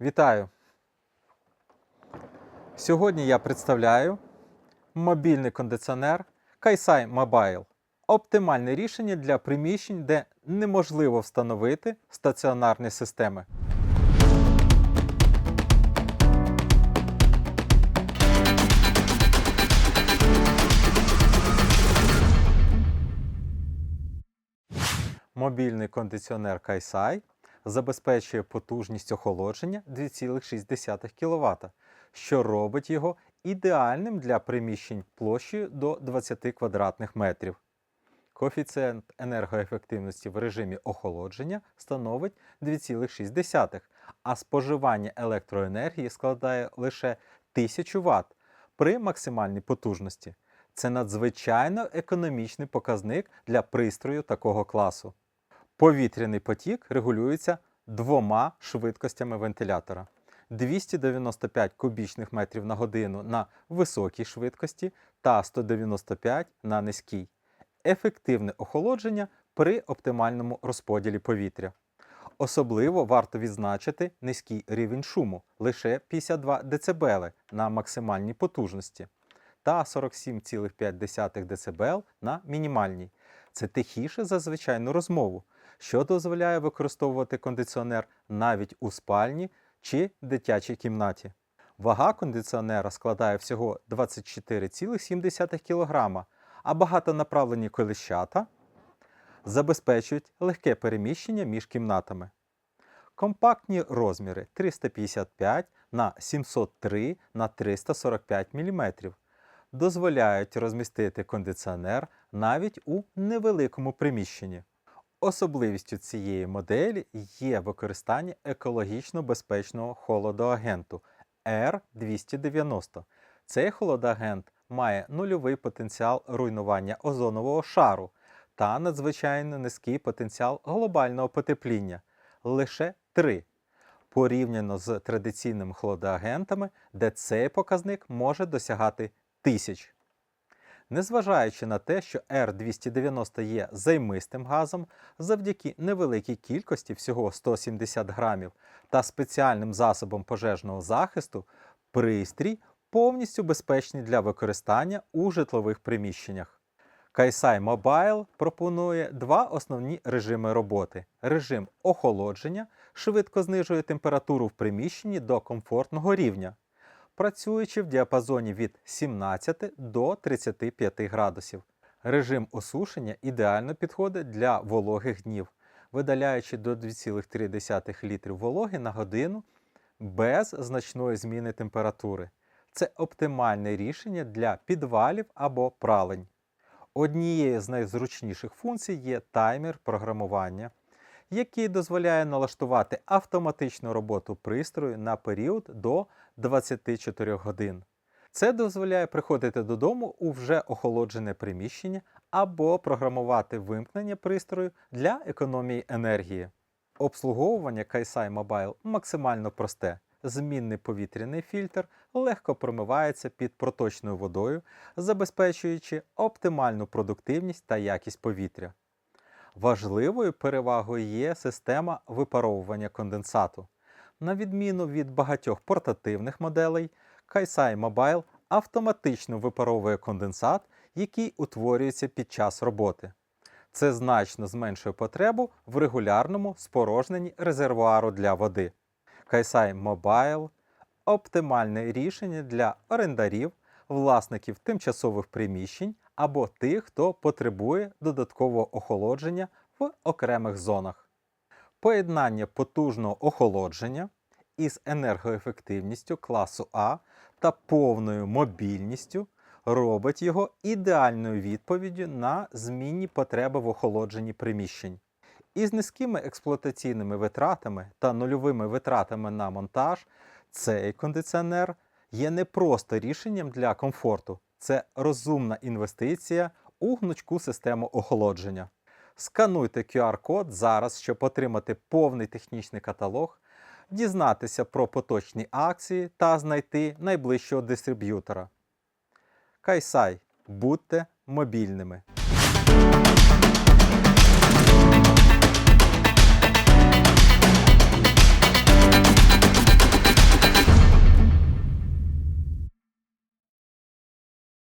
Вітаю! Сьогодні я представляю мобільний кондиціонер Kaisai Mobile. Оптимальне рішення для приміщень, де неможливо встановити стаціонарні системи. Мобільний кондиціонер Kaisai забезпечує потужність охолодження 2,6 кВт, що робить його ідеальним для приміщень площею до 20 квадратних метрів. Коефіцієнт енергоефективності в режимі охолодження становить 2,6, а споживання електроенергії складає лише 1000 Вт при максимальній потужності. Це надзвичайно економічний показник для пристрою такого класу. Повітряний потік регулюється двома швидкостями вентилятора: 295 кубічних метрів на годину на високій швидкості та 195 на низькій. Ефективне охолодження при оптимальному розподілі повітря. Особливо варто відзначити низький рівень шуму лише 52 дБ на максимальній потужності та 47,5 дБ на мінімальній. Це тихіше за звичайну розмову, що дозволяє використовувати кондиціонер навіть у спальні чи дитячій кімнаті. Вага кондиціонера складає всього 24,7 кг, а багатонаправлені коліщата забезпечують легке переміщення між кімнатами. Компактні розміри 355 на 703 на 345 мм дозволяють розмістити кондиціонер навіть у невеликому приміщенні. Особливістю цієї моделі є використання екологічно безпечного холодоагенту R290. Цей холодоагент має нульовий потенціал руйнування озонового шару та надзвичайно низький потенціал глобального потепління лише 3 порівняно з традиційними холодоагентами, де цей показник може досягати тисяч. Незважаючи на те, що R290 є займистим газом, завдяки невеликій кількості всього 170 грамів та спеціальним засобам пожежного захисту, пристрій повністю безпечний для використання у житлових приміщеннях. Kaisai Mobile пропонує два основні режими роботи: режим охолодження швидко знижує температуру в приміщенні до комфортного рівня працюючи в діапазоні від 17 до 35 градусів. Режим осушення ідеально підходить для вологих днів, видаляючи до 2,3 літрів вологи на годину без значної зміни температури. Це оптимальне рішення для підвалів або пралень. Однією з найзручніших функцій є таймер програмування, який дозволяє налаштувати автоматичну роботу пристрою на період до 24 годин. Це дозволяє приходити додому у вже охолоджене приміщення або програмувати вимкнення пристрою для економії енергії. Обслуговування Kaisai Mobile максимально просте. Змінний повітряний фільтр легко промивається під проточною водою, забезпечуючи оптимальну продуктивність та якість повітря. Важливою перевагою є система випаровування конденсату. На відміну від багатьох портативних моделей, Kaisai Mobile автоматично випаровує конденсат, який утворюється під час роботи. Це значно зменшує потребу в регулярному спорожненні резервуару для води. Kaisai Mobile оптимальне рішення для орендарів, власників тимчасових приміщень або тих, хто потребує додаткового охолодження в окремих зонах. Поєднання потужного охолодження із енергоефективністю класу А та повною мобільністю робить його ідеальною відповіддю на змінні потреби в охолодженні приміщень. Із низькими експлуатаційними витратами та нульовими витратами на монтаж цей кондиціонер є не просто рішенням для комфорту, це розумна інвестиція у гнучку систему охолодження. Скануйте QR-код зараз, щоб отримати повний технічний каталог, дізнатися про поточні акції та знайти найближчого дистриб'ютора. Кайсай, будьте мобільними!